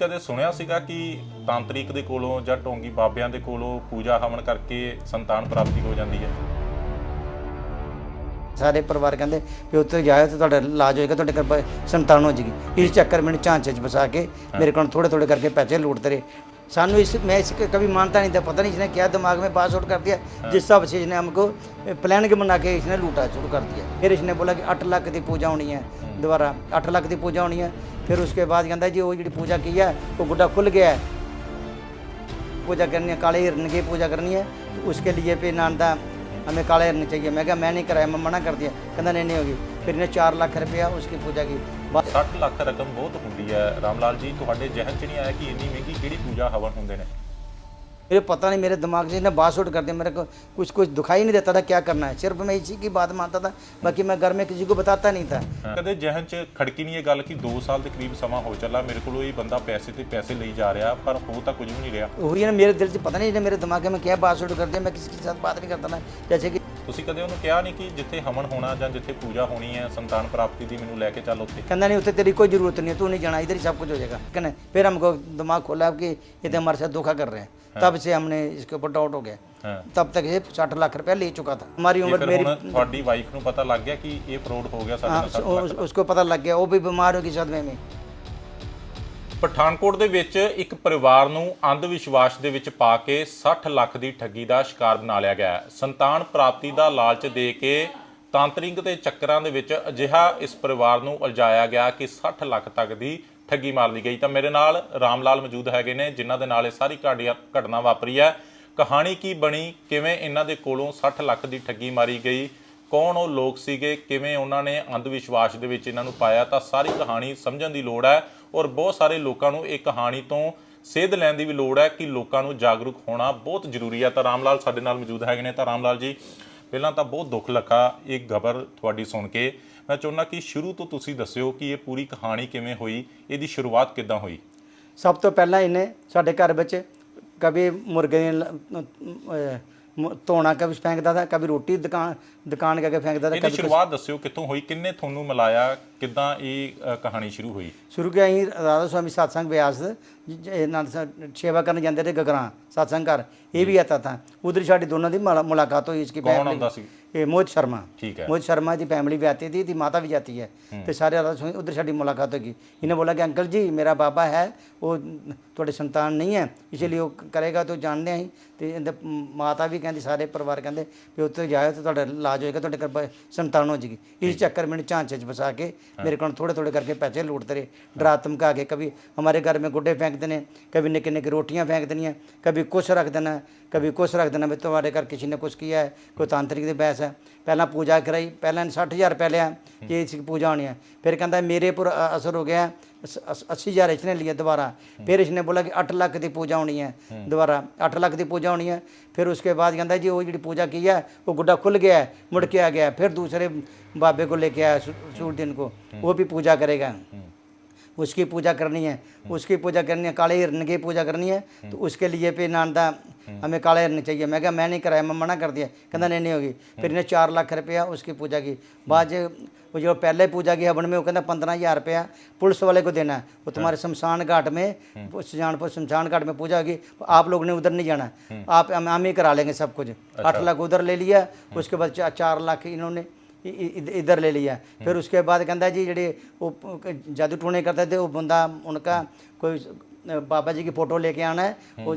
ਕਦੇ ਸੁਣਿਆ ਸੀਗਾ ਕਿ ਤਾਂਤਰਿਕ ਦੇ ਕੋਲੋਂ ਜਾਂ ਢੋਂਗੀ ਬਾਬਿਆਂ ਦੇ ਕੋਲੋਂ ਪੂਜਾ ਹਵਨ ਕਰਕੇ ਸੰਤਾਨ ਪ੍ਰਾਪਤੀ ਹੋ ਜਾਂਦੀ ਹੈ? ਸਾਰੇ ਪਰਿਵਾਰ ਕਹਿੰਦੇ ਵੀ ਉੱਥੇ ਜਾਇਓ ਤੇ ਤੁਹਾਡਾ ਇਲਾਜ ਹੋਏਗਾ ਤੁਹਾਡੇ ਘਰ ਸੰਤਾਨ ਹੋ ਜੇਗੀ। ਇਸ ਚੱਕਰ ਮੈਨੂੰ ਝਾਂਚੇ 'ਚ ਫਸਾ ਕੇ ਮੇਰੇ ਕੋਲ ਥੋੜੇ ਥੋੜੇ ਕਰਕੇ ਪੈਸੇ ਲੁੱਟਦੇ ਰਹੇ सानू इस मैं इसके कभी मानता नहीं था पता नहीं इसने क्या दिमाग में बात आउट कर दिया जिस हिसाब से इसने हमको प्लान के बना के इसने लूटा शुरू कर दिया फिर इसने बोला कि अठ लाख की पूजा होनी है दोबारा अठ लाख की पूजा होनी है फिर उसके बाद कहता जी वो जी पूजा की है वो गुड्डा खुल गया है पूजा करनी है काले हिरन की पूजा करनी है तो उसके लिए फिर नानदा हमें काले हिरन चाहिए मैं कहा मैं नहीं कराया मैं मना कर दिया कहता नहीं नहीं होगी फिर इन्हें चार लाख रुपया उसकी पूजा की बा- 60 ਲੱਖ ਰਕਮ ਬਹੁਤ ਹੁੰਦੀ ਹੈ ਰਾਮਲਾਲ ਜੀ ਤੁਹਾਡੇ ਜ਼ਿਹਨ 'ਚ ਨਹੀਂ ਆਇਆ ਕਿ ਇੰਨੀ ਮਹਿੰਗੀ ਕਿਹੜੀ ਪੂਜਾ ਹਵਨ ਹੁੰਦੇ ਨੇ मुझे पता नहीं मेरे दिमाग से इसने बात उठ कर दिया मेरे को कुछ कुछ दिखाई नहीं देता था क्या करना है सिर्फ मैं इसी की बात मानता था बाकी मैं घर में किसी को बताता नहीं था ਕਦੇ ਜ਼ਿਹਨ 'ਚ ਖੜਕੀ ਨਹੀਂ ਇਹ ਗੱਲ ਕਿ 2 ਸਾਲ ਦੇ ਕਰੀਬ ਸਮਾਂ ਹੋ ਚੱਲਾ ਮੇਰੇ ਕੋਲੋਂ ਇਹ ਬੰਦਾ ਪੈਸੇ ਤੇ ਪੈਸੇ ਲਈ ਜਾ ਰਿਹਾ ਪਰ ਹੋ ਤਾਂ ਕੁਝ ਵੀ ਨਹੀਂ ਰਿਹਾ वही है ना मेरे दिल से पता नहीं इसने मेरे दिमाग में क्या बात उठ कर दिया मैं किसी के साथ बात नहीं करता ना जैसे कि ਤੁਸੀਂ ਕਦੇ ਉਹਨੂੰ ਕਿਹਾ ਨਹੀਂ ਕਿ ਜਿੱਥੇ ਹਵਨ ਹੋਣਾ ਜਾਂ ਜਿੱਥੇ ਪੂਜਾ ਹੋਣੀ ਹੈ ਸੰਤਾਨ ਪ੍ਰਾਪਤੀ ਦੀ ਮੈਨੂੰ ਲੈ ਕੇ ਚੱਲ ਉੱਥੇ कहना नहीं उसे तेरी कोई जरूरत नहीं है तू नहीं जाना इधर ही सब कुछ हो जाएगा कहना फिर हमको दिमाग खोला कि ये तो हमारे साथ धोखा कर रहे हैं तब से हमने इसके ऊपर डाउट हो गया ਹਾਂ तब तक ये साठ लाख रुपया ले चुका था हमारी ਇਹ उम्र ਫਿਰ मेरी ਹੁਣ ਤੁਹਾਡੀ ਵਾਈਫ ਨੂੰ ਪਤਾ ਲੱਗ ਗਿਆ ਕਿ ਇਹ ਫਰੋਡ ਹੋ ਗਿਆ ਸਾਡੇ हाँ, ਨਾਲ उस- उस- उसको पता लग गया वो भी बीमार होगी सदमे में ਪਠਾਨਕੋਟ ਦੇ ਵਿੱਚ ਇੱਕ ਪਰਿਵਾਰ ਨੂੰ ਅੰਧ ਵਿਸ਼ਵਾਸ ਦੇ ਵਿੱਚ ਪਾ ਕੇ 60 ਲੱਖ ਦੀ ਠੱਗੀ ਦਾ ਸ਼ਿਕਾਰ ਬਣਾ ਲਿਆ ਗਿਆ ਹੈ। ਸੰਤਾਨ ਪ੍ਰਾਪਤੀ ਦਾ ਲਾਲਚ ਦੇ ਕੇ ਤਾਂਤਰਿਕ ਦੇ ਚੱਕਰਾਂ ਦੇ ਵਿੱਚ ਅਜਿਹਾ ਇਸ ਪਰਿਵਾਰ ਨੂੰ ਉਲਝਾਇਆ ਗਿਆ ਕਿ 60 ਲੱਖ ਤੱਕ ਦੀ ਠੱਗੀ ਮਾਰ ਲਈ ਗਈ। ਤਾਂ ਮੇਰੇ ਨਾਲ ਰਾਮ ਲਾਲ ਮੌਜੂਦ ਹੈਗੇ ਨੇ, ਜਿਨ੍ਹਾਂ ਦੇ ਨਾਲ ਇਹ ਸਾਰੀ ਘਾੜੀਆ- ਘਟਨਾ ਵਾਪਰੀ ਹੈ। ਕਹਾਣੀ ਕੀ ਬਣੀ? ਕਿਵੇਂ ਇਹਨਾਂ ਦੇ ਕੋਲੋਂ 60 ਲੱਖ ਦੀ ਠੱਗੀ ਮਾਰੀ ਗਈ? ਕੌਣ ਉਹ ਲੋਕ ਸੀਗੇ? ਕਿਵੇਂ ਉਹਨਾਂ ਨੇ ਅੰਧ ਵਿਸ਼ਵਾਸ ਦੇ ਵਿੱਚ ਇਹਨਾਂ ਨੂੰ ਪਾਇਆ? ਤਾਂ ਸਾਰੀ ਕਹਾਣੀ ਸਮਝਣ ਦੀ ਲੋੜ ਹੈ। ਔਰ ਬਹੁਤ ਸਾਰੇ ਲੋਕਾਂ ਨੂੰ ਇਹ ਕਹਾਣੀ ਤੋਂ ਸੇਧ ਲੈਣ ਦੀ ਵੀ ਲੋੜ ਹੈ ਕਿ ਲੋਕਾਂ ਨੂੰ ਜਾਗਰੂਕ ਹੋਣਾ ਬਹੁਤ ਜ਼ਰੂਰੀ ਹੈ। ਤਾਂ ਰਾਮ ਲਾਲ ਸਾਡੇ ਨਾਲ ਮੌਜੂਦ ਹੈਗੇ ਨੇ। ਤਾਂ ਰਾਮ ਲਾਲ ਜੀ ਪਹਿਲਾਂ ਤਾਂ ਬਹੁਤ ਦੁੱਖ ਲੱਗਾ ਇਹ ਖਬਰ ਤੁਹਾਡੀ ਸੁਣ ਕੇ। ਮੈਂ ਚਾਹੁੰਦਾ ਕਿ ਸ਼ੁਰੂ ਤੋਂ ਤੁਸੀਂ ਦੱਸਿਓ ਕਿ ਇਹ ਪੂਰੀ ਕਹਾਣੀ ਕਿਵੇਂ ਹੋਈ ਇਹਦੀ ਸ਼ੁਰੂਆਤ ਕਿੱਦਾਂ ਹੋਈ? ਸਭ ਤੋਂ ਪਹਿਲਾਂ ਇਹਨੇ ਸਾਡੇ ਘਰ ਵਿੱਚ ਕਦੇ ਮੁਰਗੇ ਦੀਆਂ ਧੋਣਾ ਕਦੇ ਫੈਂਕਦਾ ਸੀ ਕਦੇ ਰੋਟੀ ਦੁਕਾਨ ਦੁਕਾਨ ਕਰਕੇ ਫੈਂਕਦਾ ਸੀ ਇਹਦੀ ਸ਼ੁਰੂਆਤ ਦੱਸਿਓ ਕਿੱਥੋਂ ਹੋਈ ਕਿੰਨੇ ਤੁਹਾਨੂੰ ਮਿਲਾਇਆ ਕਿੱਦਾਂ ਇਹ ਅ, ਕਹਾਣੀ ਸ਼ੁਰੂ ਹੋਈ ਸ਼ੁਰੂ ਕਿਆ ਅਸੀਂ ਰਾਧਾ ਸਵਾਮੀ ਸਤਸੰਗ ਬਿਆਸ ਇਹਨਾਂ ਸੇਵਾ ਕਰਨ ਜਾਂਦੇ ਰਹੇ ਗਗਰਾਂ ਸਤਸੰਗ ਘਰ ਇਹ ਵੀ ਆਤਾ था उधर ਸਾਡੀ ਦੋਨਾਂ ਦੀ ਮੁਲਾ- ਮੁਲਾਕਾਤ हुई इसकी ਕੌਣ family- ਆਉਂਦਾ ਸੀ ਇਹ ਮੋਹਿਤ ਸ਼ਰਮਾ ਠੀਕ ਹੈ मोहित शर्मा की फैमिली भी आती थी थी माता भी जाती है तो सारे राधा स्वामी उधर साड़ी मुलाकात होगी इन्हें बोला कि अंकल जी मेरा बाबा है वो थोड़े संतान नहीं है इसलिए वो करेगा तो जानते हैं ਤੇ ਇਹਦੇ ਮਾਤਾ ਵੀ ਕਹਿੰਦੀ ਸਾਰੇ ਪਰਿਵਾਰ ਕਹਿੰਦੇ ਵੀ ਉੱਥੇ ਜਾਇਓ ਤੇ ਤੁਹਾਡਾ ਇਲਾਜ ਹੋਏਗਾ ਤੁਹਾਡੇ ਘਰ ਬ- ਸੰਤਾਨ ਹੋ ਜਾਏਗੀ ਇਸ ਚੱਕਰ ਮੈਨੂੰ ਝਾਂਸੇ 'ਚ मेरे को थोड़े थोड़े करके पैसे लूटते रहे डरा धमका के कभी हमारे घर में गुड्डे फेंक देने कभी निके निके रोटियाँ फेंक देनी है कभी कुछ रख देना है कभी कुछ रख देना भाई तुम्हारे घर किसी ने कुछ किया है कोई तांत्रिक ਦੀ ਬਹਿਸ ਹੈ ਪਹਿਲਾਂ ਪੂਜਾ ਕਰਾਈ ਪਹਿਲਾਂ 60000 ਰੁਪਏ ਲਿਆ ਕਿ ਇਸ ਪੂਜਾ ਹੋਣੀ ਹੈ ਫਿਰ ਕਹਿੰਦਾ ਮੇਰੇ ਪਰ ਅਸਰ ਹੋ ਗਿਆ 80000 ਇਸਨੇ ਲਿਆ ਦੁਬਾਰਾ ਫਿਰ ਇਸਨੇ ਬੋਲਾ ਕਿ 8 ਲੱਖ ਦੀ ਪੂਜਾ ਹੋਣੀ ਹੈ ਦੁਬਾਰਾ 8 ਲੱਖ ਦੀ ਪੂਜਾ ਹੋਣੀ ਹੈ ਫਿਰ ਉਸਕੇ ਬਾਅਦ ਕਹਿੰਦਾ ਜੀ ਉਹ ਜਿਹੜੀ ਪੂਜਾ की है वो गुड्डा खुल गया है मुड़ के आ गया फिर दूसरे बाबे को लेके आया सू- सूर्य दिन को वो भी पूजा करेगा उसकी पूजा करनी है उसकी पूजा करनी है काले हिरन की पूजा करनी है तो उसके लिए फिर नानदा हमें काले हिरन चाहिए मैं कहा मैं नहीं कराया मैं मना कर दिया कहता नहीं नहीं होगी फिर इन्हें चार लाख रुपया उसकी पूजा की बाद च वो जो पहले पूजा की हवन में वो कहता पंद्रह हज़ार रुपया पुलिस वाले को देना है वो तुम्हारे शमशान घाट में सुजानपुर शमशान घाट में पूजा होगी आप लोग ने उधर नहीं जाना आप हम हम ही करा लेंगे सब कुछ आठ लाख उधर ले लिया उसके बाद चा- चार लाख इन्होंने इ- इ- इध- इधर ले लिया फिर उसके बाद कहता जी ਜਿਹੜੇ वो प- जादू टूने करते थे वो बंदा उनका कोई अ, बाबा जी की फोटो लेके आना है वो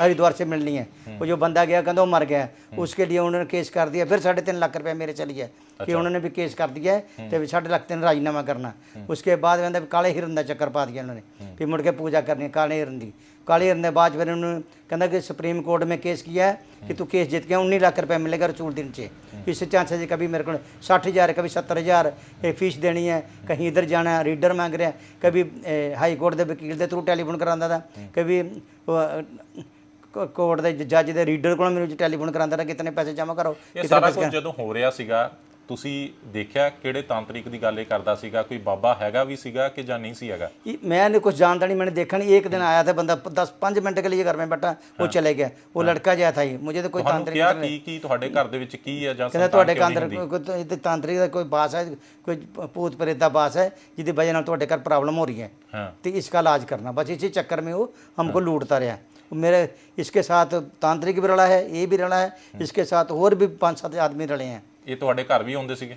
हरिद्वार से मिलनी है वो जो बंदा गया कहता वो मर गया उसके लिए उन्होंने केस कर दिया फिर साढ़े तीन लाख रुपया मेरे चली है कि उन्होंने भी केस कर दिया है तो भी साढ़े लाख तीन राजीनामा करना उसके बाद कहता भी काले हिरन का चक्कर पा दिया उन्होंने फिर मुड़ के पूजा करनी है काले हिरन की काले हिरन के बाद फिर उन्होंने कहता कि सुप्रीम कोर्ट में केस किया है कि तू केस जीत गया उन्नीस लाख रुपया मिलेगा रसूल दिन से इस चांस है कभी मेरे को साठ हज़ार कभी सत्तर हज़ार फीस देनी है कहीं इधर जाना है रीडर मांग रहा है कभी ए, हाई कोर्ट के वकील के थ्रू ਟੈਲੀਫੋਨ ਕਰਾਉਂਦਾ था कभी ਕੋਰਟ ਦੇ ਜੱਜ ਦੇ ਰੀਡਰ ਕੋਲ ਮੈਨੂੰ ਟੈਲੀਫੋਨ ਕਰਾਉਂਦਾ था कितने पैसे जमा करो ਇਹ कितने ਸਾਰਾ पैसे ਕੁਝ ਜਦੋਂ ਹੋ ਰਿਹਾ ਸੀਗਾ ਤੁਸੀਂ ਦੇਖਿਆ ਕਿਹੜੇ ਤਾਂਤਰਿਕ ਦੀ ਗੱਲ ਇਹ ਕਰਦਾ ਸੀਗਾ? ਕੋਈ ਬਾਬਾ ਹੈਗਾ ਵੀ ਸੀਗਾ ਕਿ ਜਾਂ ਨਹੀਂ ਸੀ ਹੈਗਾ? ਮੈਂ ਨੇ ਕੁਝ ਜਾਣਦਾ ਨਹੀਂ मैंने देखा नहीं एक दिन आया था बंदा दस पाँच मिनट के लिए घर में बैठा वो चले गया वो लड़का जहा था ही ਕੋਈ ਤਾਂਤਰਿਕ ਤਾਂਤਰਿਕ ਕੀ ਕੀ ਤੁਹਾਡੇ ਘਰ ਦੇ ਵਿੱਚ ਕੀ ਹੈ ਜਾਂ ਸੰਤਾਨ ਤੁਹਾਡੇ ਕਿਉਂ ਨਹੀਂ ਹੁੰਦੀ? ਕੋਈ ਤਾਂ- ਤਾਂਤਰਿਕ ਦਾ ਕੋਈ ਬਾਸ ਹੈ ਕੋਈ ਭੂਤ ਪ੍ਰੇਤ ਦਾ ਬਾਸ ਹੈ ਜਿਹਦੀ ਵਜ੍ਹਾ ਨਾਲ ਤੁਹਾਡੇ ਘਰ ਪ੍ਰੋਬਲਮ ਹੋ ਰਹੀ ਹੈ। हाँ। ਇਸ इसका इलाज करना बस इसी चक्कर में वो हमको लूटता रहा वो मेरे इसके साथ तांत्रिक भी रड़ा है ये भी रड़ा है इसके ਸਾਥ ਹੋਰ ਵੀ ਪੰਜ ਸੱਤ ਆਦਮੀ ਰਲੇ ਹੈ। ਇਹ ਤੁਹਾਡੇ ਘਰ ਵੀ ਆਉਂਦੇ ਸੀਗੇ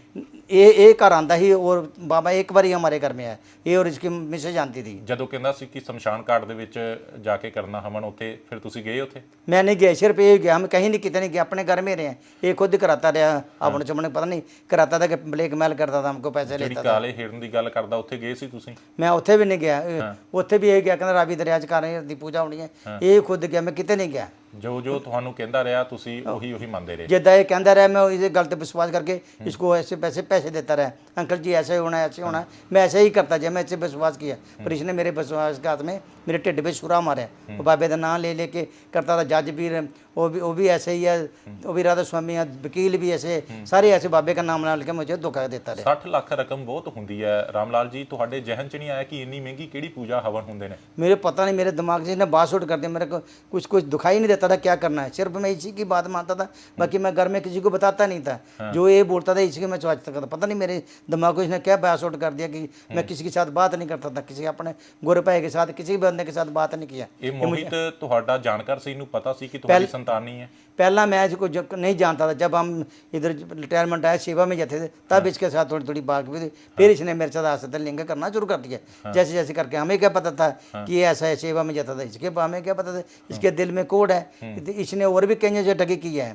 ये ये घर आंदा ही और बाबा एक बार ही हमारे घर में है ये और इसकी मिसेज जानती थी ਜਦੋਂ ਕਹਿੰਦਾ ਸੀ ਕਿ ਸ਼ਮਸ਼ਾਨ ਘਾਟ ਦੇ ਵਿੱਚ ਜਾ ਕੇ ਕਰਨਾ ਹਵਨ ਉੱਥੇ ਫਿਰ ਤੁਸੀਂ ਗਏ ਉੱਥੇ मैं नहीं गया सिर्फ ये गया हम कहीं नहीं कितने नहीं गए अपने घर में रहे हैं ये खुद कराता रहा अपने चमने पता नहीं कराता था कि ब्लैक मेल करता था हमको पैसे ਜਿਹੜੀ लेता था ਕਾਲੇ ਹਿਰਨ ਦੀ ਗੱਲ ਕਰਦਾ ਉੱਥੇ ਗਏ ਸੀ ਤੁਸੀਂ ਮੈਂ ਉੱਥੇ ਵੀ ਨਹੀਂ ਗਿਆ ਇਹ- ਉੱਥੇ ਵੀ ਇਹ ਗਿਆ ਕਹਿੰਦਾ ਰਾਵੀ ਦਰਿਆ 'ਚ ਕਰ ਰਹੇ ਦੀ ਪੂਜਾ ਹੋਣੀ ਹੈ ਇਹ ਖੁਦ ਗਿਆ ਮੈਂ ਕਿਤੇ ਨਹੀਂ ਗਿਆ ਜੋ ਜੋ ਤੁਹਾਨੂੰ ਕਹਿੰਦਾ ਰਿਹਾ ਤੁਸੀਂ ਉਹੀ ਉਹੀ ਮੰਨਦੇ ਰਹੇ ਜਿੱਦਾਂ ਇਹ ਕਹਿੰਦਾ ਰਿਹਾ मैं इसे गलत विश्वास करके इसको ऐसे पैसे पैसे देता रहा अंकल जी ऐसे होना है ऐसे होना है मैं ऐसे ही करता जब मैं इससे विश्वास किया पर इसने मेरे विश्वास के हाथ में मेरे ढिड पे छुरा मारा वो बाबे का नाम ले लेके करता था जज भी वो भी वो भी ऐसे ही है वो भी राधा स्वामी है वकील भी ऐसे सारे ऐसे बाबे का नाम डाल के मुझे धोखा देता रहा 60 ਲੱਖ ਰਕਮ ਬਹੁਤ ਹੁੰਦੀ ਹੈ ਰਾਮਲਾਲ ਜੀ ਤੁਹਾਡੇ ਜ਼ਿਹਨ 'ਚ ਨਹੀਂ ਆਇਆ ਕਿ ਇੰਨੀ ਮਹਿੰਗੀ ਕਿਹੜੀ ਪੂਜਾ ਹਵਨ ਹੁੰਦੇ ਨੇ मेरे पता नहीं मेरे दिमाग से इसने बात उठ कर दिया मेरे को कुछ कुछ दिखाई नहीं देता था क्या करना है सिर्फ मैं इसी की बात मानता था बाकी मैं घर में किसी को बताता नहीं था जो ये बोलता था इसी की मैं चवाचता था पता नहीं मेरे दिमाग को इसने क्या बात उठ कर दिया कि मैं किसी के साथ बात नहीं करता था किसी अपने गोरे भाई के साथ किसी भी बंदे के साथ बात नहीं किया ਇਹ ਮੋਹਿਤ ਤੁਹਾਡਾ ਜਾਣਕਾਰ ਸੀ ਨੂੰ ਪਤਾ ਸੀ ਕਿ ਤੁਹਾਡੀ ਸੰਤਾਨ नहीं है पहला मैं इसको जब नहीं जानता था जब हम इधर रिटायरमेंट आए सेवा में जाते थे तब इसके साथ थोड़ी थोड़ी बात हुई थी फिर इसने मेरे साथ आस्ते लिंग करना शुरू कर दिया जैसे जैसे करके हमें क्या पता था कि ये ऐसा है सेवा में जाता था इसके हमें क्या पता था इसके दिल में कोड है तो इसने और भी कई जगह ठगी की है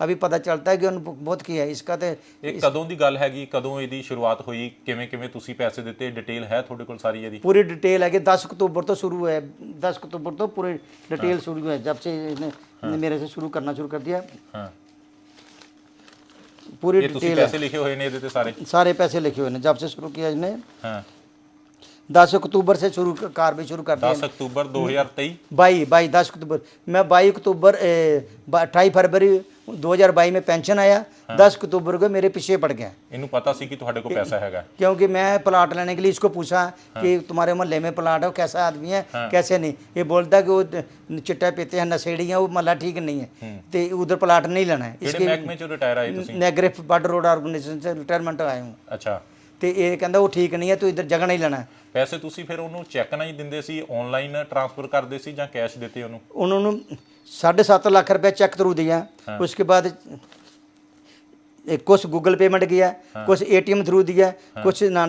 अभी पता चलता है कि उन्होंने बहुत किया है इसका तो ਇਹ ਕਦੋਂ ਦੀ ਗੱਲ ਹੈਗੀ ਕਦੋਂ ਇਹਦੀ ਸ਼ੁਰੂਆਤ ਹੋਈ ਕਿਵੇਂ ਕਿਵੇਂ ਤੁਸੀਂ ਪੈਸੇ ਦਿੱਤੇ ਡਿਟੇਲ ਹੈ ਤੁਹਾਡੇ ਕੋਲ ਸਾਰੀ ਇਹਦੀ पूरी डिटेल है कि दस अक्टूबर तो शुरू है दस अक्टूबर तो पूरी डिटेल शुरू है जब से इसने मेरे से शुरू करना शुरू कर दिया ਹਾਂ पूरी ਇਹ ਤੁਸੀਂ डिटेल है ਪੈਸੇ ਲਿਖੇ ਹੋਏ ਨੇ ਇਹਦੇ ਤੇ ਸਾਰੇ सारे पैसे लिखे हुए हैं जब से शुरू किया इसने ਹਾਂ दस अक्टूबर से शुरू कार भी शुरू कर दिया 10 ਅਕਤੂਬਰ 2023 बाई बाई दस अक्टूबर मैं बाई अक्टूबर अट्ठाई फरवरी 2022 में पेंशन आया दस अक्टूबर को मेरे पीछे पड़ गया ਇਹਨੂੰ पता ਸੀ कि ਤੁਹਾਡੇ ਕੋਲ पैसा हैगा क्योंकि मैं प्लाट लेने के लिए इसको पूछा कि तुम्हारे मोहल्ले में प्लाट है वो कैसा आदमी है कैसे नहीं ये बोलता है कि वो चिट्टा पीते हैं नशेड़ी हैं वो मोहल्ला ठीक नहीं है तो उधर प्लाट नहीं लेना है ਕਿਹੜੇ ਮਹਿਕਮੇ ਚੋਂ ਰਿਟਾਇਰ ਆਏ ਤੁਸੀਂ नेगरिफ बॉर्डर रोड ऑर्गेनाइजेशन से रिटायरमेंट आया हूँ ਅੱਛਾ तो ये कहता वो ठीक नहीं है तो इधर जगह नहीं लेना है ਪੈਸੇ ਤੁਸੀਂ ਫਿਰ ਉਹਨੂੰ ਚੈੱਕ ਨਾਲ ਹੀ ਦਿੰਦੇ ਸੀ ਆਨਲਾਈਨ ਟ੍ਰਾਂਸਫਰ ਕਰਦੇ ਸੀ ਜਾਂ ਕੈਸ਼ ਦਿੱਤੇ ਉਹਨੂੰ उन्होंने साढ़े सात लाख रुपया चेक थ्रू दिया उसके बाद एक कुछ गूगल पेमेंट किया कुछ एटीएम थ्रू दिया कुछ ना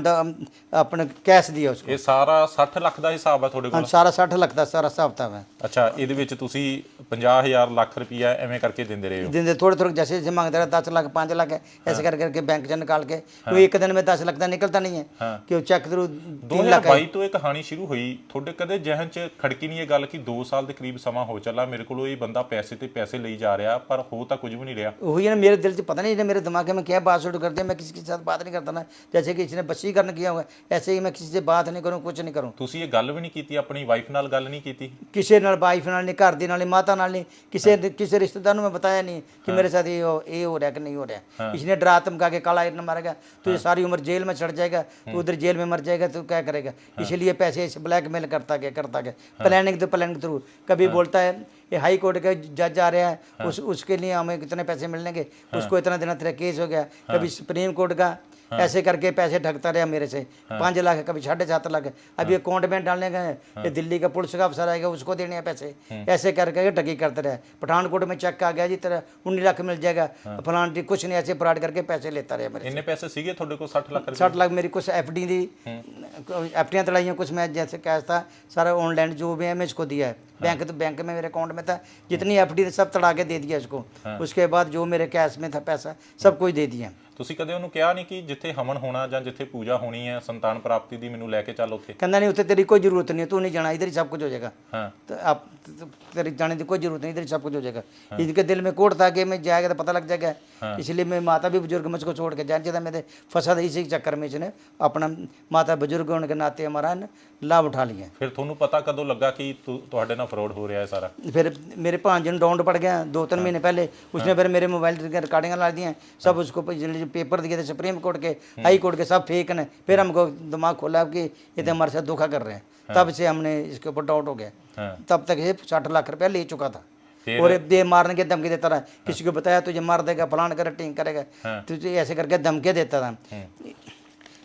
अपने कैश दिया उसको ਇਹ ਸਾਰਾ 60 ਲੱਖ ਦਾ ਹਿਸਾਬ ਆ ਤੁਹਾਡੇ हाँ ਕੋਲ सारा साठ लाख का सारा हिसाब था मैं ਅੱਛਾ ਇਹਦੇ ਵਿੱਚ ਤੁਸੀਂ 50000 ਲੱਖ ਰੁਪਈਆ ਐਵੇਂ ਕਰਕੇ ਦਿੰਦੇ ਰਹੇ ਹੋ दिन दिन थोड़े थोड़े जैसे जैसे मांगते रहे दस लाख पाँच लाख है ऐसे कर करके बैंक से निकाल के तो एक दिन में दस लाख का निकलता नहीं है कि वो चेक थ्रू तीन लाख है 2022 ਤੋਂ ਇਹ ਕਹਾਣੀ ਸ਼ੁਰੂ ਹੋਈ ਤੁਹਾਡੇ ਕਦੇ ਜ਼ਿਹਨ 'ਚ ਖੜਕੀ ਨਹੀਂ ਇਹ ਗੱਲ ਕਿ 2 ਸਾਲ ਦੇ ਕਰੀਬ ਸਮਾਂ ਹੋ ਚੱਲਾ ਮੇਰੇ ਕੋਲੋਂ ਇਹ ਬੰਦਾ ਪੈਸੇ ਤੇ ਪੈਸੇ ਲਈ ਜਾ ਰਿਹਾ ਪਰ ਹੋ ਤਾਂ ਕੁਝ ਵੀ ਨਹੀਂ ਰਿਹਾ वही है ना मेरे दिल से पता नहीं है मेरे दिमाग में क्या बात शुरू कर दिया मैं किसी के साथ बात नहीं करता ना जैसे कि इसने बसीकरण किया हुआ है ऐसे ही मैं किसी से बात नहीं करूँ कुछ नहीं करूँ ਤੁਸੀਂ ਇਹ ਗੱਲ ਵੀ ਨਹੀਂ ਕੀਤੀ ਆਪਣੀ ਵਾਈਫ ਨਾਲ ਗੱਲ ਨਹੀਂ ਕੀਤੀ ਕਿਸੇ ਨਾਲ ਵਾਈਫ ਨਾਲ ਨਹੀਂ ਘਰ ਦੀ ਨਾਲ ਨਹੀਂ ਮਾਤਾ ਨਾਲ ਨਹੀਂ ਕਿਸੇ ਕਿਸੇ ਰਿਸ਼ਤੇਦਾਰ ਨੂੰ ਮੈਂ बताया नहीं कि मेरे साथ ये हो ये हो रहा है कि नहीं हो रहा है इसने डरा धमका के काला हिरन मारेगा तो ये सारी उम्र जेल में चढ़ जाएगा तो उधर जेल में मर जाएगा तो क्या करेगा इसलिए पैसे ऐसे ब्लैकमेल करता गया करता गया प्लानिंग तो प्लानिंग थ्रू कभी बोलता है ये हाई कोर्ट के जज आ रहा है हाँ। उस उसके लिए हमें कितने पैसे मिलने हाँ। उसको इतना देना तेरा केस हो गया। हाँ। कभी सुप्रीम कोर्ट का हाँ। ऐसे करके पैसे ढकता रहा मेरे से हाँ। पाँच लाख कभी साढ़े सात लाख। अब ये हाँ। अकाउंट में डालने गए ये हाँ। दिल्ली का पुलिस का अफसर आएगा उसको देने हैं पैसे। हाँ। ऐसे करके ढकी करते रहे। पठानकोट में चेक आ गया जी तेरा उन्नीस लाख मिल जाएगा। फलान जी कुछ नहीं ऐसे फ्राड करके पैसे लेता रहा मेरे पैसे सीखे थोड़े को सठ लाख सठ लाख मेरी कुछ एफ़ डी दी एफ़ तड़ाइयाँ कुछ मैं जैसे कैश था सारा ऑनलाइन जो भी है मैं इसको दिया है। बैंक तो बैंक में मेरे अकाउंट में था जितनी एफ डी सब तड़ा के दे दिया इसको उसके बाद जो मेरे कैश में था पैसा सब कुछ दे दिया ਤੁਸੀਂ ਕਦੇ ਉਹਨੂੰ ਕਿਹਾ ਨਹੀਂ ਕਿ ਜਿੱਥੇ ਹਵਨ ਹੋਣਾ ਜਾਂ ਜਿੱਥੇ ਪੂਜਾ ਹੋਣੀ ਹੈ ਸੰਤਾਨ ਪ੍ਰਾਪਤੀ ਦੀ ਮੈਨੂੰ ਲੈ ਕੇ ਚੱਲ ਉੱਥੇ कहना नहीं उसे तेरी कोई जरूरत नहीं है तू नहीं जाना इधर ही सब कुछ हो जाएगा ਹਾਂ तो आप तो तेरे जाने की कोई जरूरत नहीं इधर ही सब कुछ हो जाएगा इनके दिल में कोट था कि मैं जाएगा तो पता लग जाएगा इसलिए मैं माता भी बुजुर्ग मुझको छोड़ के जान चाहता मेरे फंसा था इसी चक्कर में इसने अपना माता बुजुर्ग होने के नाते हमारा न लाभ उठा लिया ਫਿਰ ਤੁਹਾਨੂੰ ਪਤਾ ਕਦੋਂ ਲੱਗਾ ਕਿ ਤੁ- ਤੁਹਾਡੇ ਨਾਲ ਫਰਾਡ ਹੋ ਰਿਹਾ ਹੈ ਸਾਰਾ फिर मेरे भांजे ने डाउन पड़ गया दो तीन महीने पहले उसने फिर मेरे मोबाइल की रिकॉर्डिंग ला दी हैं सब उसको प- पेपर दिए थे सुप्रीम कोर्ट के हाई कोर्ट के सब फेक हैं फिर हमको दिमाग खोला कि ये तो हमारे साथ धोखा कर रहे हैं तब से हमने इसके ऊपर डाउट हो गया हाँ तब तक ये साठ लाख रुपया ले चुका था फिर? और ये मारने की धमकी देता रहा किसी को बताया तुझे मार देगा फलान कर टिंग करेगा हाँ। तुझे ऐसे करके धमकी देता था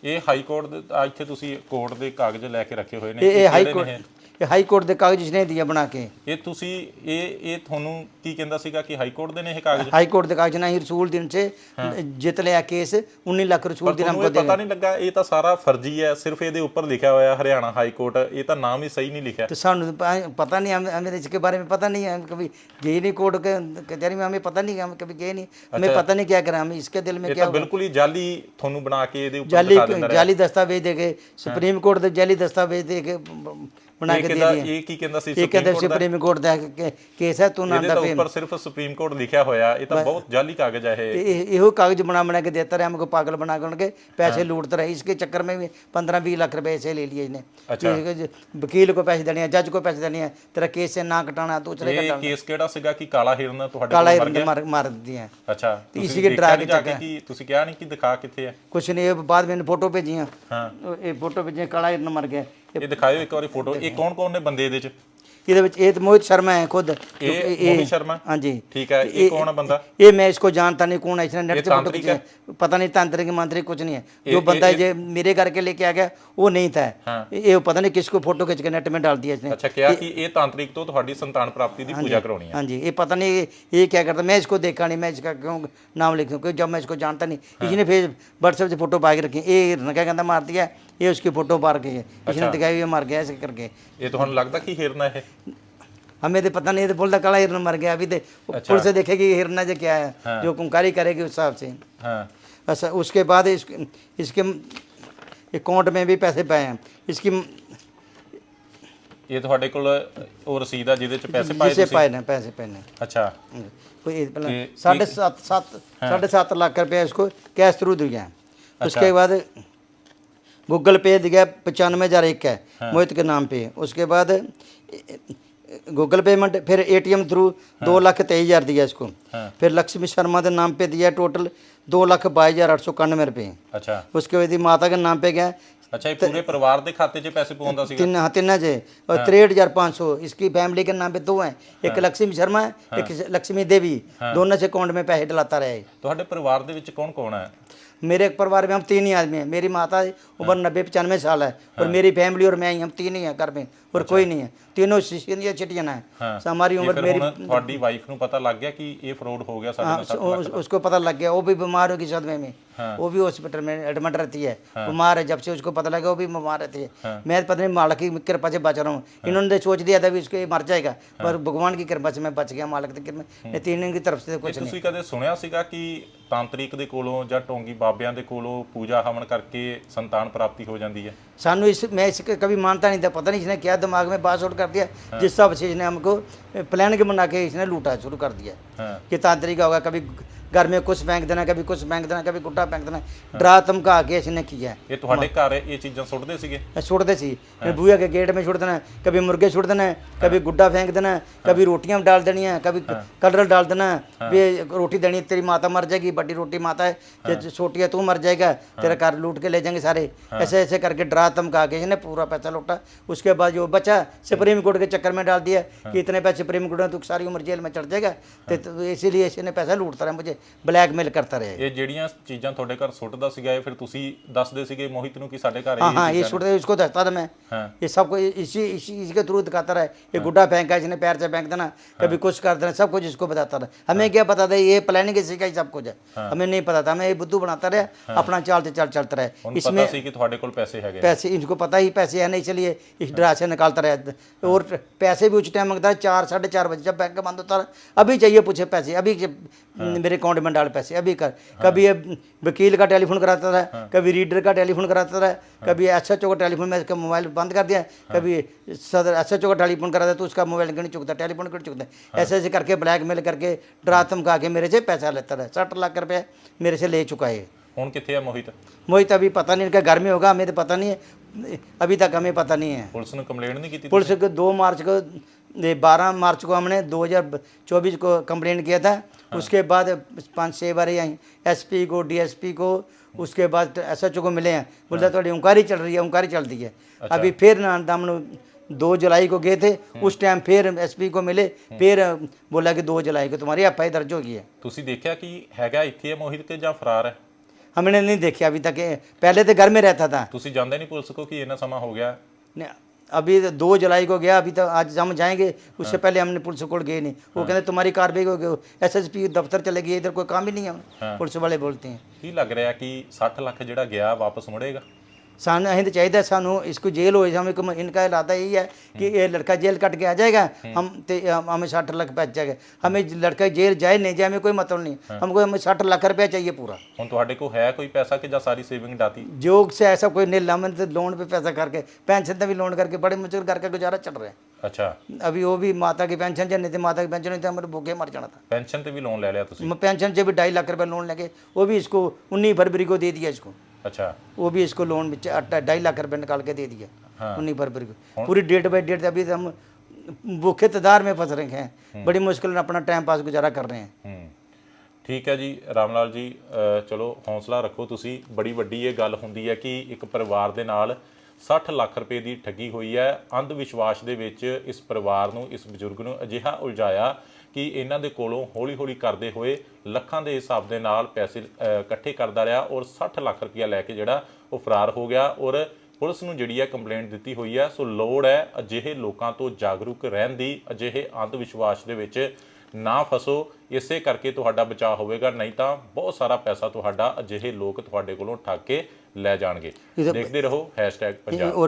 ਇਹ ਹਾਈ ਕੋਰਟ ਦੇ ਆ ਇੱਥੇ ਤੁਸੀਂ ਕੋਰਟ ਦੇ ਕਾਗਜ਼ ਲੈ ਕੇ ਰੱਖੇ ਹੋਏ ਨੇ ये ये ਇਹ हाई ਕਿਹੜੇ ਇਹ ਹਾਈ ਕੋਰਟ ਦੇ ਕਾਗਜ਼ ਇਸਨੇ ਦਿਆ ਬਣਾ ਕੇ। ਇਹ ਤੁਸੀਂ ਇਹ ਇਹ ਤੁਹਾਨੂੰ ਕੀ ਕਹਿੰਦਾ ਸੀਗਾ ਕਿ ਹਾਈ ਕੋਰਟ ਦੇ ਨੇ ਇਹ ਕਾਗਜ਼? ਹਾਈ ਕੋਰਟ ਦੇ ਕਾਗਜ਼ ਨਾ ਹੀ ਰਸੂਲ ਦਿਨ ਸੇ ਜਿੱਤ ਲਿਆ ਕੇਸ 19 ਲੱਖ ਰਸੂਲ ਦਿਨ ਹਮਕੋ ਦੇ ਪਤਾ ਨਹੀਂ ਲੱਗਾ ਇਹ ਤਾਂ ਸਾਰਾ ਫਰਜ਼ੀ ਹੈ ਸਿਰਫ ਇਹਦੇ ਉੱਪਰ ਲਿਖਿਆ ਹੋਇਆ ਹਰਿਆਣਾ ਹਾਈ ਕੋਰਟ ਇਹ ਤਾਂ ਨਾਮ ਹੀ ਸਹੀ ਨਹੀਂ ਲਿਖਿਆ। ਤੇ ਸਾਨੂੰ ਪਤਾ ਨਹੀਂ ਹਮੇ ਇਸ ਕੇ ਬਾਰੇ ਮੇਂ ਪਤਾ नहीं हम कभी गए नहीं कोर्ट के कचहरी में हमें पता नहीं हम कभी गए नहीं हमें पता नहीं क्या करा हम इसके दिल में क्या बिल्कुल ही जाली थोनू बना के ਇਹਦੇ ਉੱਪਰ ਜਾਲੀ ਜਾਲੀ ਦਸਤਾਵੇਜ਼ ਦੇ ਕੇ ਸੁਪਰੀਮ ਕੋਰਟ ਦੇ ਜਾਲੀ ਦਸਤਾਵੇਜ਼ ਦੇ ਕੇ जाली दस्तावेज दे के ब- बना ਇਹ के दे ਕਹਿੰਦਾ दिए ਇਹ ਕੀ ਕਹਿੰਦਾ ਸੀ ये ਸੁਪਰੀਮ कहते ਕੋਰਟ ਦਾ सुप्रीम कोर्ट ਦਾ के- केस है तू ना ਇਹਦੇ ਤਾਂ ਉੱਪਰ ਸਿਰਫ ਸੁਪਰੀਮ ਕੋਰਟ ਲਿਖਿਆ ਹੋਇਆ ਇਹ ਤਾਂ ਬਹੁਤ ਜਾਲੀ ਕਾਗਜ਼ ਹੈ ਇਹ ये- ਇਹੋ कागज बना बना के देता रहे हमको पागल बना कर के पैसे लूटते रहे इसके चक्कर में भी पंद्रह बीस लाख रुपए ऐसे ले लिए इसने अच्छा। कि वकील को पैसे देने हैं जज को पैसे देने हैं तेरा केस से ना कटाना दूसरे का ਇਹ ਕੇਸ ਕਿਹੜਾ ਸੀਗਾ ਕਿ ਕਾਲਾ ਹਿਰਨ ਤੁਹਾਡੇ काला ਕੋਲ ਮਰ हिरन ਗਿਆ मार मार दिए हैं ਅੱਛਾ इसी ਤੁਸੀਂ के ਦੇਖਿਆ डरा ਨਹੀਂ के ਜਾ ਕੇ चक्कर ਕਿ ਤੁਸੀਂ ਕਿਹਾ ਨਹੀਂ ਕਿ ਦਿਖਾ ਕਿੱਥੇ ਹੈ कुछ नहीं ये बाद में इन्हें फोटो भेजी हैं ਹਾਂ ये फोटो भेजी हैं, काला हिरन मर गया ਇਹ ਦਿਖਾਇਓ ਇੱਕ ਵਾਰੀ ਫੋਟੋ। ਇਹ ਕੌਣ ਕੌਣ ਨੇ ਬੰਦੇ ਇਹਦੇ ਚ? ਇਹਦੇ ਵਿੱਚ ਇਹ ਮੋਹਿਤ ਸ਼ਰਮਾ ਹੈ ਖੁਦ। ਇਹ ਮੋਹਿਤ ਸ਼ਰਮਾ? ਹਾਂਜੀ। ਠੀਕ ਹੈ। ਇਹ ਕੌਣ ਬੰਦਾ? ਇਹ ਮੈਂ ਇਸਕੋ ਜਾਣਤਾ ਨਹੀਂ ਕੌਣ ਹੈ ਇਸਨੇ ਨੈਟ ਤੇ ਫੋਟੋ ਖਿੱਚੀ ਪਤਾ नहीं तांत्रिक मांत्रिक कुछ ਜੋ ਬੰਦਾ जो बंदा जो ਕੇ घर के लेके आ गया वो नहीं था हाँ। ये पता नहीं किसको फोटो खिंच के नेट में डाल दिया इसने अच्छा क्या कि ये तांत्रिक तो ਤੁਹਾਡੀ ਸੰਤਾਨ ਪ੍ਰਾਪਤੀ ਦੀ ਪੂਜਾ ਕਰਾਉਣੀ ਹੈ। ਹਾਂਜੀ ਇਹ ਪਤਾ ਨਹੀਂ ਇਹ ਕੀ ਕਰਦਾ। ਮੈਂ ਇਸਕੋ ਦੇਖਾ ਨਹੀਂ ਮੈਂ ਇਸਕਾ ਕਿਉਂ ਨਾਮ ਲਿਖੂ ਕਿਉਂਕਿ ਜਦ ਮੈਂ ਇਸਕੋ ਜਾਣਤਾ नहीं इसने फिर WhatsApp से फोटो ਪਾ ਕੇ ਰੱਖੀ। ਇਹ ਰਣਕਾ ਕਹਿੰਦਾ ਮਾਰਦੀ ਹੈ ਇਹ ਉਸकी ਫੋਟੋ ਪਾ ਕੇ ਇਸਨੇ ਦਿਖਾਈ ਹੋਈ ਮਾਰ ਗਿਆ ਇਸ ਕਰਕੇ। ਇਹ ਤੁਹਾਨੂੰ ਲੱਗਦਾ ਕਿ ਹੀਰਨਾ ਇਹ? हमें तो पता नहीं है तो बोलता काला हिरन मर गया अभी तो पुलिस से देखेगी ये हिरना जो क्या है जो कुंकारी करेगी उस हिसाब से ਹਾਂ अच्छा उसके बाद इसके इसके अकाउंट में भी पैसे पाए हैं इसकी ਇਹ ਤੁਹਾਡੇ ਕੋਲ ਉਹ ਰਸੀਦ ਆ ਜਿਹਦੇ ਚ ਪੈਸੇ ਪਾਏ जिसे ਤੁਸੀਂ पाए ना पैसे पाए ना ਅੱਛਾ कोई ये पहले कि- साढ़े सात सात साढ़े सात लाख रुपया इसको कैश थ्रू दिया है उसके बाद गूगल पे दिया पचानवे हज़ार एक है मोहित के नाम पे उसके बाद गूगल पेमेंट फिर एटीएम थ्रू दो लाख तेईस हज़ार दिया इसको फिर लक्ष्मी शर्मा के नाम पे दिया टोटल दो लाख बाईस हज़ार आठ सौ इक्यानवे रुपये ਅੱਛਾ उसके बाद ये माता के नाम पे गया ਅੱਛਾ ਇਹ ਪੂਰੇ ਪਰਿਵਾਰ ਦੇ ਖਾਤੇ 'ਚ ਪੈਸੇ ਪਾਉਂਦਾ ਸੀਗਾ तीन हाँ तीन है और तिरसठ हजार पाँच सौ इसकी फैमिली के नाम पे दो हैं एक लक्ष्मी शर्मा है एक लक्ष्मी देवी दोनों से अकाउंट में पैसे डलाता रहे ਤੁਹਾਡੇ ਪਰਿਵਾਰ ਦੇ ਵਿੱਚ ਕੌਣ ਕੌਣ ਹੈ मेरे एक परिवार में हम तीन ही आदमी हैं मेरी माता उम्र नब्बे पचानवे साल है और मेरी फैमिली और मैं ही हम तीन ही हैं घर में और कोई नहीं है तीनों शिशियन चिटियन है हाँ। हमारी ਇਹ उम्र ਫਿਰ मेरी ਹੁਣ ਤੁਹਾਡੀ ਵਾਈਫ ਨੂੰ ਪਤਾ ਲੱਗ ਗਿਆ ਕਿ ਇਹ ਫਰਾਡ ਹੋ ਗਿਆ ਸਾਡੇ हाँ, ਨਾਲ ਸੱਤ उस- ਲੱਖ उसको पता लग गया वो भी बीमार होगी सदमे में हाँ। वो भी हॉस्पिटल में एडमिट रहती है बीमार है जब से उसको पता लगा वो भी बीमार रहती है मैं पता नहीं मालक की कृपा से बच रहा हूँ इन्होंने तो सोच दिया था भी उसको ये मर जाएगा पर भगवान की कृपा से मैं बच गया मालक की कृपा नहीं तीन की तरफ से तो ਇਹ कुछ नहीं ਤੁਸੀਂ ਕਦੇ ਸੁਣਿਆ ਸੀਗਾ ਕਿ ਤਾਂਤਰਿਕ ਦੇ ਕੋਲੋਂ ਜਾਂ ਟੋਂਗੀ ਬਾਬਿਆਂ ਦੇ ਕੋਲੋਂ ਪੂਜਾ ਹਵਨ ਕਰਕੇ ਸੰਤਾਨ ਪ੍ਰਾਪਤੀ ਹੋ ਜਾਂਦੀ ਹੈ सानू इस मैं इसके कभी मानता नहीं था पता नहीं इसने क्या दिमाग में बात आउट कर दिया जिस हिसाब से इसने हमको प्लान के बना के इसने लूटा शुरू कर दिया ਹਾਂ कि तांत्रिक होगा कभी घर में कुछ फेंक देना कभी कुछ फेंक देना कभी गुट्टा फेंक देना डरा धमका के इसने किया है ਇਹ ਤੁਹਾਡੇ ਘਰ ਇਹ ਚੀਜ਼ਾਂ ਸੁੱਟਦੇ ਸੀਗੇ छोड़ते सी बुआ के गेट में छोड़ देना कभी मुर्गे छोड़ देना कभी गुड्डा फेंक देना कभी रोटियां डाल देनी है कभी कलर डाल देना भी रोटी देनी तेरी माता मर जाएगी बड़ी रोटी माता है ये छोटी है तू मर जाएगा तेरा घर लूट के ले जाएंगे सारे ऐसे ऐसे करके डरा धमका के इसने पूरा पैसा लूटा उसके बाद जो बचा सुप्रीम कोर्ट के चक्कर में डाल दिया कि इतने पैसे सुप्रीम कोर्ट में तू सारी उम्र जेल में चढ़ जाएगा तो- तो इसीलिए इसने पैसा लूटता रहा मुझे ब्लैकमेल करता रहे ਇਹ ਜਿਹੜੀਆਂ ਚੀਜ਼ਾਂ ਤੁਹਾਡੇ ਘਰ ਸੁੱਟਦਾ ਸੀਗਾ ਇਹ ਫਿਰ ਤੁਸੀਂ ਦੱਸਦੇ ਸੀਗੇ ਮੋਹਿਤ ਨੂੰ ਕਿ ਸਾਡੇ ਘਰ हाँ ਇਹ हाँ ये ਚੀਜ਼ਾਂ छोड़ इसको दसता था मैं हाँ। ये सबको इसी इसी इसके थ्रू दिखाता रहा ये गुड्डा फेंका इसने पैर से फेंक देना कभी कुछ कर देना सब कुछ इसको बताता रहा हमें क्या पता था ये प्लानिंग इसी का ही सब कुछ है हमें नहीं पता था हमें ये बुद्धू बनाता रहा अपना चाल से चाल चलता रहा ਉਹਨੂੰ इसमें ਪਤਾ ਸੀ ਕਿ ਤੁਹਾਡੇ ਕੋਲ ਪੈਸੇ ਹੈਗੇ ਆ। पैसे इनको पता ही पैसे है नहीं इसलिए इस डरा से निकालता रहा। और पैसे भी उस टाइम माँगता है चार साढ़े चार बजे जब बैंक बंद होता अभी चाहिए पूछे पैसे अभी जब मेरे अकाउंट में डाल पैसे अभी कर। कभी ये वकील का टेलीफोन कराता रहा कभी रीडर का टेलीफोन कराता रहा कभी एस एच ओ का टेलीफोन में इसका मोबाइल बंद कर दिया कभी सदर एस एच ओ का टेलीफोन कराता तो उसका मोबाइल क्यों नहीं चुकता टेलीफोन क्यों चुकता? ऐसे ऐसे करके ब्लैकमेल करके डरा धमका के मेरे से पैसा लेता रहा सठ लाख रुपये मेरे से ले चुका है। ਹੁਣ किथे है मोहित मोहित अभी पता नहीं इनका घर में होगा हमें तो पता नहीं है अभी तक हमें पता नहीं है ਪੁਲਿਸ ਨੂੰ ਕੰਪਲੇਂਟ ਨਹੀਂ ਕੀਤੀ पुलिस को दो मार्च को ये बारह मार्च को हमने 2024 को कंप्लेंट किया था उसके बाद पाँच छः बार आई एसपी को डीएसपी को उसके बाद एस को मिले हैं बोलता थोड़ी इंक्वायरी चल रही है इंक्वायरी चलती है अभी फिर ना हम दो जुलाई को गए थे उस टाइम फिर एसपी को मिले फिर बोला कि दो जुलाई को तुम्हारी एफ आई दर्ज होगी है ਤੁਸੀਂ ਦੇਖਿਆ ਕਿ ਹੈਗਾ ਇੱਥੇ ਹੈ ਮੋਹਿਤ ਕੇ ਜਾਂ ਫਰਾਰ ਹੈ हमने नहीं देखी अभी तक ये- पहले तो घर में रहता था ਤੁਸੀਂ ਜਾਂਦੇ ਨਹੀਂ ਪੁਲਿਸ ਕੋ ਕਿ ਇੰਨਾ ਸਮਾਂ ਹੋ ਗਿਆ नहीं, अभी तो दो जुलाई को गया अभी तो आज हम जाएंगे उससे पहले हमने पुलिस को गए नहीं वो कहते तुम्हारी कार्रवाई को एस एस पी दफ्तर चले गए इधर कोई काम ही नहीं है पुलिस वाले बोलते हैं ਕੀ ਲੱਗ ਰਿਹਾ ਕਿ 60 ਲੱਖ ਜਿਹੜਾ ਗਿਆ ਵਾਪਸ ਮੁੜੇਗਾ ਸਾਨੂੰ ਅਸੀਂ ਤਾਂ ਚਾਹੀਦਾ ਸਾਨੂੰ इसको जेल हो हम एक इनका इरादा यही है कि ये लड़का जेल कट के आ जाएगा हम ते हम हमें साठ लाख रुपया जाएगा हमें लड़का जेल जाए नहीं जाए हमें कोई मतलब नहीं हमको हमें साठ लाख रुपया चाहिए पूरा ਹੁਣ ਤੁਹਾਡੇ ਕੋਲ ਹੈ ਕੋਈ ਪੈਸਾ ਕਿ ਜਾਂ ਸਾਰੀ ਸੇਵਿੰਗ ਡਾਤੀ जो से ऐसा कोई नहीं लमन से लोन पे पैसा करके पेंशन से भी लोन करके बड़े मुश्किल करके गुजारा चल रहा है ਅੱਛਾ अभी वो भी माता की पेंशन जन नहीं थी माता की पेंशन नहीं थी हमारे भूखे मर जाना था ਪੈਨਸ਼ਨ ਤੇ ਵੀ ਲੋਨ ਲੈ ਲਿਆ ਤੁਸੀਂ मैं पेंशन से भी ढाई लाख रुपया लोन लेके वो भी इसको उन्नीस फरवरी को दे दिया इसको ਅੱਛਾ वो भी इसको लोन में च- ढाई लाख रुपए निकाल के दे दिया हाँ। उन्नीस फरवरी को पूरी डेट बाई डेट अभी तो हम भूखे तदार में फंस रखे हैं बड़ी मुश्किल से अपना टाइम पास गुजारा कर रहे हैं ਹੂੰ ਠੀਕ ਹੈ ਜੀ ਰਾਮਲਾਲ ਜੀ ਅ, ਚਲੋ ਹੌਸਲਾ ਰੱਖੋ ਤੁਸੀਂ ਬੜੀ ਵੱਡੀ ਇਹ ਗੱਲ ਹੁੰਦੀ ਹੈ ਕਿ ਇੱਕ ਪਰਿਵਾਰ ਦੇ ਨਾਲ 60 ਲੱਖ ਰੁਪਏ ਦੀ ਠੱਗੀ ਹੋਈ ਹੈ ਅੰਧ ਵਿਸ਼ਵਾਸ ਦੇ ਵਿੱਚ ਇਸ ਪਰਿਵਾਰ ਨੂੰ ਇਸ ਬਜ਼ੁਰਗ ਨੂੰ ਅਜਿਹਾ ਉਲਝਾਇਆ ਕਿ ਇਹਨਾਂ ਦੇ ਕੋਲੋਂ ਹੌਲੀ-ਹੌਲੀ ਕਰਦੇ ਹੋਏ ਲੱਖਾਂ ਦੇ ਹਿਸਾਬ ਦੇ ਨਾਲ ਪੈਸੇ ਇਕੱਠੇ ਕਰਦਾ ਰਿਹਾ ਔਰ 60 ਲੱਖ ਰੁਪਇਆ ਲੈ ਕੇ ਜਿਹੜਾ ਉਹ ਫਰਾਰ ਹੋ ਗਿਆ ਔਰ ਪੁਲਿਸ ਨੂੰ ਜਿਹੜੀ ਹੈ ਕੰਪਲੇਂਟ ਦਿੱਤੀ ਹੋਈ ਹੈ ਸੋ ਲੋੜ ਹੈ ਅਜਿਹੇ ਲੋਕਾਂ ਤੋਂ ਜਾਗਰੂਕ ਰਹਿਣ ਦੀ ਅਜਿਹੇ ਅੰਧ ਵਿਸ਼ਵਾਸ ਦੇ ਵਿੱਚ ਨਾ ਫਸੋ। ਇਸੇ ਕਰਕੇ ਤੁਹਾਡਾ ਬਚਾਅ ਹੋਵੇਗਾ ਨਹੀਂ ਤਾਂ ਬਹੁਤ ਸਾਰਾ ਪੈਸਾ ਤੁਹਾਡਾ ਅਜਿਹੇ ਲੋਕ ਤੁਹਾਡੇ ਕੋਲੋਂ ਠੱਗ ਕੇ ਲੈ ਜਾਣਗੇ। ਦੇਖਦੇ ਰਹੋ #ਪੰਜਾਬ।